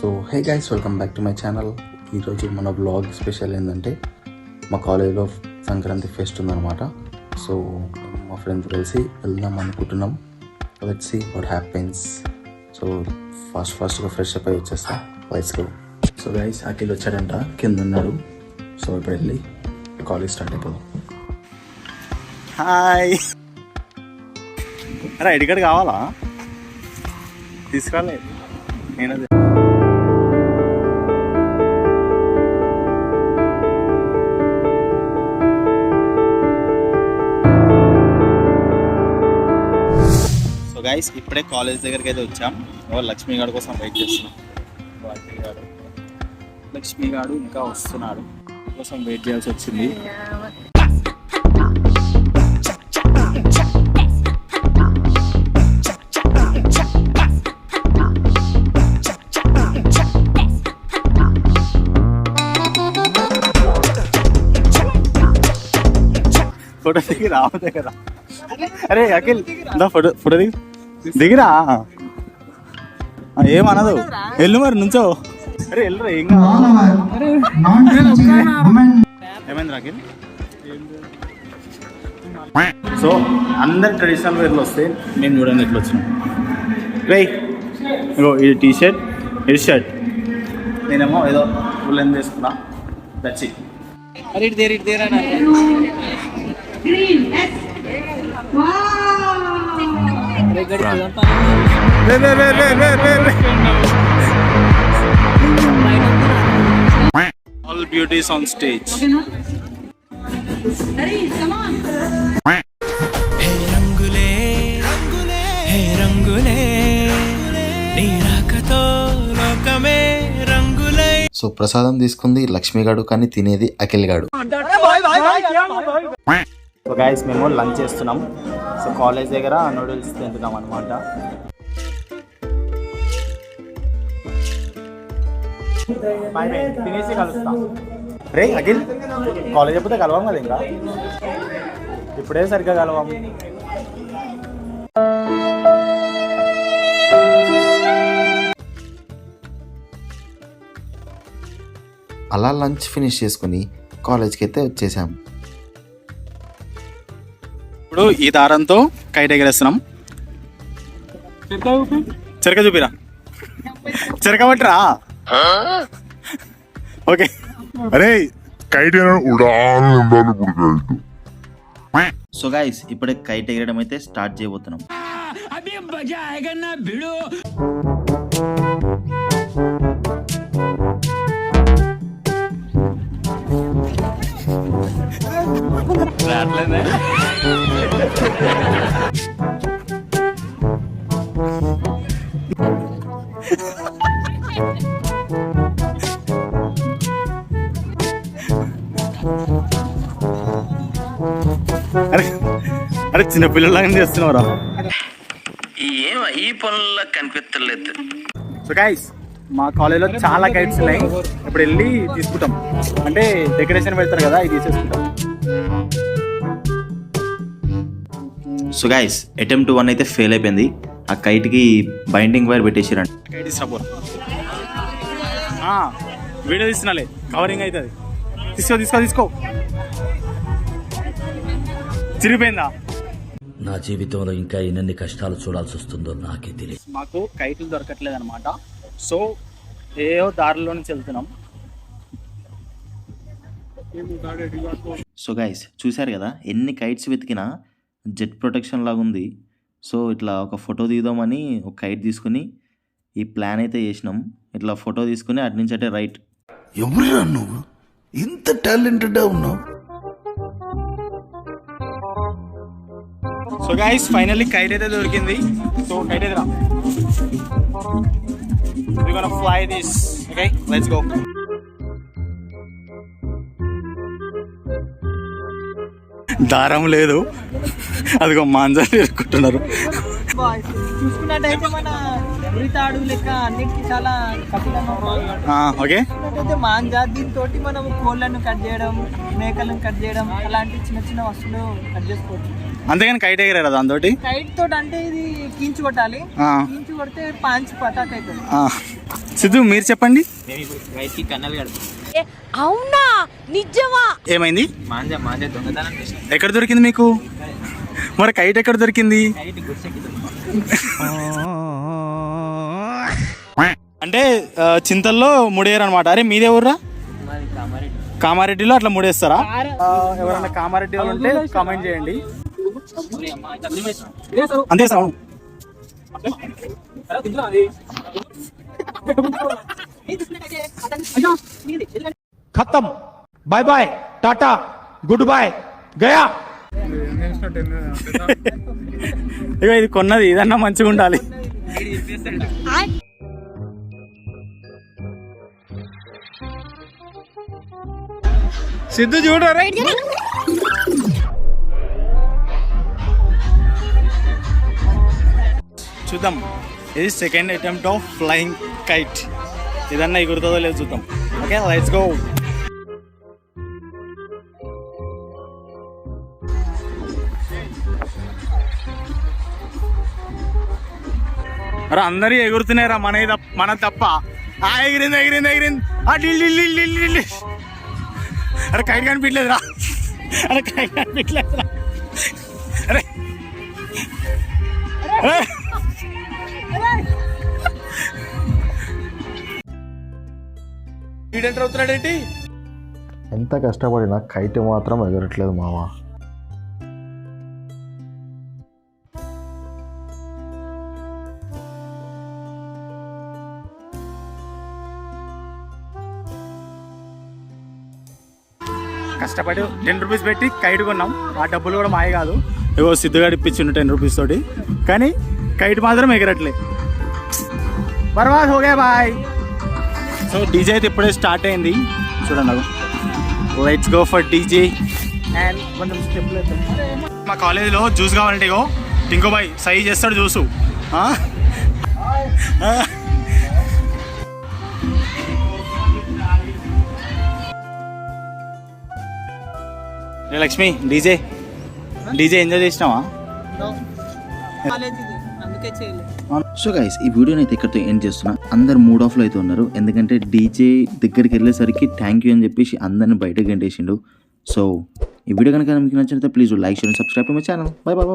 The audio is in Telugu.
So hey guys welcome back to my channel ఈరోజు మన బ్లాగ్ స్పెషల్ ఏంటంటే మా కాలేజ్లో సంక్రాంతి ఫెస్ట్ ఉందన్నమాట. సో మా ఫ్రెండ్స్ కలిసి వెళ్దాం అనుకుంటున్నాం. Let see what happens so fast ఫాస్ట్గా ఫ్రెష్ అప్ అయి వచ్చేస్తా. లైట్స్ సో గైస్ అఖిల్ వచ్చాడంట కింద ఉన్నాడు. సో ఇప్పుడు వెళ్ళి కాలేజ్ స్టార్ట్ అయిపోదాం. హాయ్ అరే ఐడి కార్డ్ కావాలా? తీసుకోవాలి నేను గైస్ ఇప్పుడే కాలేజ్ దగ్గరికి అయితే వచ్చాం. ఎవరు లక్ష్మీ గారు కోసం వెయిట్ చేస్తున్నాం. వాటి గారు. లక్ష్మీ గారు ఇంకా వస్తున్నాడు కోసం వెయిట్ చేయాల్సి వచ్చింది. ఫోటో దిగి రావు దగ్గర అరే అఖిల్ ఫోటో ఫోటో దిగి. దిగిరా? ఏమనదు. ఎల్లు మరి నుంచో. అరే ఎల్లురా ఏం ఏమైంది అఖిల్ సో అందరు ట్రెడిషనల్ వేర్లు వస్తే నేను చూడండి ఎట్లా వచ్చిన? రే ఇగో ఇది టీ షర్ట్ ఇది షర్ట్ నేనేమో ఏదో ఫుల్ తీసుకున్నా దచ్చి అరే ఇటు దేరు ఇటు దేరా రే రే రే రే beauties on stage hey so ప్రసాదం తీసుకుంది లక్ష్మిగాడు కానీ తినేది అఖిల్ గాడు సో గాయస్ మేము లంచ్ చేస్తున్నాం. సో కాలేజ్ దగ్గర నూడిల్స్ తింటున్నాం అనమాట తినేసి కలుస్తాం. రే అఖిల్ కాలేజ్ అయిపోతే కలవం కదా ఇంకా? ఇప్పుడే సరిగ్గా కలవాం. అలా లంచ్ ఫినిష్ చేసుకుని కాలేజ్కి అయితే వచ్చేసాం. ఇప్పుడు ఈ దారంతో కైట్ ఎగరేస్తున్నాం చెరక చూపిరా. చెరక పట్టిరా. ఓకే. అరే కైట్ సో గైస్ ఇప్పుడే కైట్ ఎగరడం అయితే స్టార్ట్ చేయబోతున్నాం. అరే అరే చిన్న పిల్లలాగా చేస్తున్నావురా? ఏం ఈ పనుల్లో కనిపించలేదు సో గైస్ మా కాలేజ్లో చాలా కైట్స్ ఉన్నాయి. ఇప్పుడు వెళ్ళి తీసుకుంటాం. అంటే డెకరేషన్ పెడతారు కదా ఇది తీసేసుకుంటాం. సో గైస్ అటెంప్ట్ వన్ అయితే ఫెయిల్ అయిపోయింది. ఆ కైట్కి బైండింగ్ వైర్ కైట్ ఇస్తాపో వీడియో తీస్తున్నాలే. కవరింగ్ అవుతుంది. తీసుకో తీసుకో తీసుకో. చిరిగిపోయిందా? నా జీవితంలో ఇంకా ఎన్నెన్ని కష్టాలు చూడాల్సి వస్తుందో నాకే తెలియదు. మాకు కైట్లు దొరకట్లేదు అనమాట సో ఏయో దారిలో నుంచి వెళ్తున్నాం. సో గైస్ చూశారు కదా? ఎన్ని కైట్స్ వెతికినా జెట్ ప్రొటెక్షన్ లాగా ఉంది. సో ఇట్లా ఒక ఫోటో తీద్దామని ఒక కైట్ తీసుకుని ఈ ప్లాన్ అయితే చేసినాం. ఇట్లా ఫోటో తీసుకుని అటు నుంచి అంటే రైట్. ఎవరురా నువ్వు? ఇంత టాలెంటెడ్ ఉన్నావు. సో గైస్ ఫైనల్లీ కైట్ అయితే దొరికింది. సో కైట్ అయితే రా. We're gonna fly this. Okay, దారం లేదు. అదిగో మాంజాలు ఎరుకుంటున్నారు. ఓకే. మాంజా దీంతో మనం కోళ్ళను కట్ చేయడం మేకలను కట్ చేయడం అలాంటి చిన్న చిన్న వస్తువులు కట్ చేసుకోవచ్చు. అంతేగాని కైట్ ఎగరారు దాంతో కైట్ తోటి అంటే ఇది కీంచు కొట్టాలి. కీంచు కొడితే పాంచ్ పటాక్ అవుతుంది సిద్ధు మీరు చెప్పండి. అవునా? నిజమా? ఏమైంది? ఎక్కడ దొరికింది మీకు? మరి కైట్ ఎక్కడ దొరికింది? అంటే చింతల్లో ముడేయరు అనమాట అరే మీదే ఊర్రా? కామారెడ్డిలో అట్లా ముడేస్తారా? ఎవరైనా కామారెడ్డి వాళ్ళు ఉంటే కామెంట్ చేయండి. అంతే సౌండ్ ఖతం. బాయ్ బాయ్ టాటా గుడ్ బాయ్ గయా. ఇక ఇది కొన్నది ఇదన్నా మంచిగా ఉండాలి. సిద్ధు చూడు రే చూద్దాం. ఇది second attempt of flying kite ఇదన్నా ఎగురుతుందో లేదో చూద్దాం. ఓకే లెట్స్ గో అరే అందరూ ఎగురుతున్నారా మన మన తప్ప. ఆ ఎగిరింది ఎగిరింది ఎగిరింది. ఆ అరే కైట్ కనిపించలేదురా. అరే కైట్ కనిపించలేదురా. రా అరే. ఈడెంటర్ అవుతున్నాడేంటి? ఎంత కష్టపడినా కైట్ మాత్రం ఎగరట్లేదు మావా కష్టపడి టెన్ రూపీస్ పెట్టి కైట్ కొన్నాం. ఆ డబ్బులు కూడా మాయ కాదు. ఏవో సిద్ధుగాడు ఇప్పించిండు టెన్ రూపీస్ తోటి. కానీ కైట్ మాత్రం ఎగరట్లే. బర్బాద్ హోగే బాయ్. సో డీజే అయితే ఇప్పుడే స్టార్ట్ అయింది. చూడండి let's go for DJ. And కొంచెం స్టెప్లు మా కాలేజీలో జ్యూస్ కావాలంటే ఇగో టింకో బాయ్ సై చేస్తాడు juice. Lakshmi DJ. DJ enjoy చేసినావా? కాలేజ్ సో గైస్ ఈ వీడియోని అయితే ఇక్కడితో ఎండ్ చేస్తున్నా. అందరు మూడ్ ఆఫ్లో అయితే ఉన్నారు. ఎందుకంటే డీజే దగ్గరికి వెళ్ళేసరికి థ్యాంక్ యూ అని చెప్పేసి అందరిని బయటకు గంటేసిండు. సో ఈ వీడియో కనుక మీకు నచ్చినట్లయితే please like share subscribe my channel bye Baba